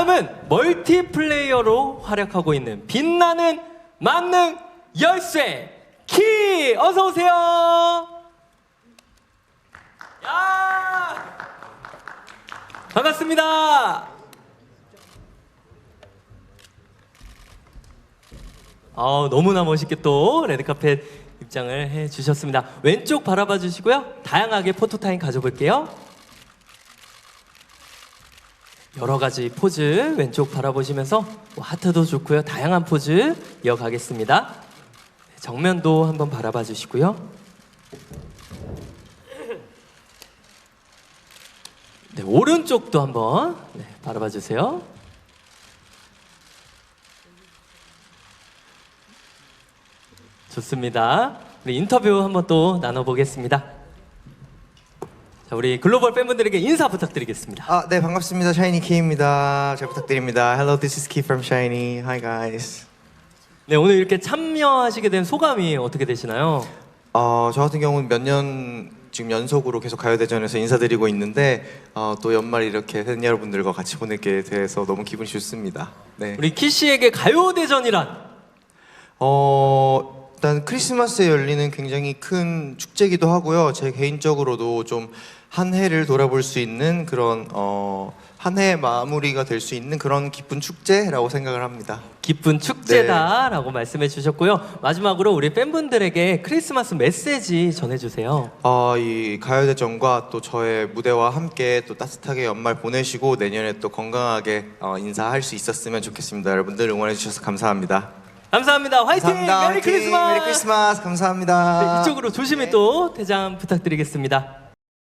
다음은 멀티플레이어로 활약하고 있는 빛나는 만능 열쇠 키 어서 오세요. 야 반갑습니다. 아 너무나 멋있게 또 레드카펫 입장을 해 주셨습니다. 왼쪽 바라봐 주시고요. 다양하게 포토타임 가져볼게요. 여러 가지 포즈 왼쪽 바라보시면서 뭐 하트도 좋고요. 다양한 포즈 이어가겠습니다. 네, 정면도 한번 바라봐 주시고요. 네, 오른쪽도 한번 네, 바라봐 주세요. 좋습니다. 우리 인터뷰 한번 또 나눠보겠습니다. 자, 우리 글로벌 팬분들에게 인사 부탁드리겠습니다. 아, 네, 반갑습니다. 샤이니 키입니다. 잘 부탁드립니다. Hello, this is Key from Shiny. Hi, guys. 네, 오늘 이렇게 참여하시게 된 소감이 어떻게 되시나요? 어, 저 같은 경우는 몇 년 지금 연속으로 계속 가요대전에서 인사드리고 있는데 어, 또 연말 이렇게 팬 여러분들과 같이 보내게 돼서 너무 기분이 좋습니다. 네. 우리 키 씨에게 가요 대전이란 어, 일단 크리스마스에 열리는 굉장히 큰 축제기도 하고요. 제 개인적으로도 좀 한 해를 돌아볼 수 있는 그런 어, 한 해의 마무리가 될 수 있는 그런 기쁜 축제라고 생각을 합니다. 기쁜 축제다라고 말씀해 주셨고요. 마지막으로 우리 팬분들에게 크리스마스 메시지 전해주세요. 어, 이 가요대전과 또 저의 무대와 함께 또 따뜻하게 연말 보내시고 내년에 또 건강하게 어, 인사할 수 있었으면 좋겠습니다. 여러분들 응원해 주셔서 감사합니다. 감사합니다. 화이팅! 감사합니다. 메리 화이팅! 크리스마스! 메리 크리스마스. 감사합니다. 네, 이쪽으로 조심히 또 대장 부탁드리겠습니다.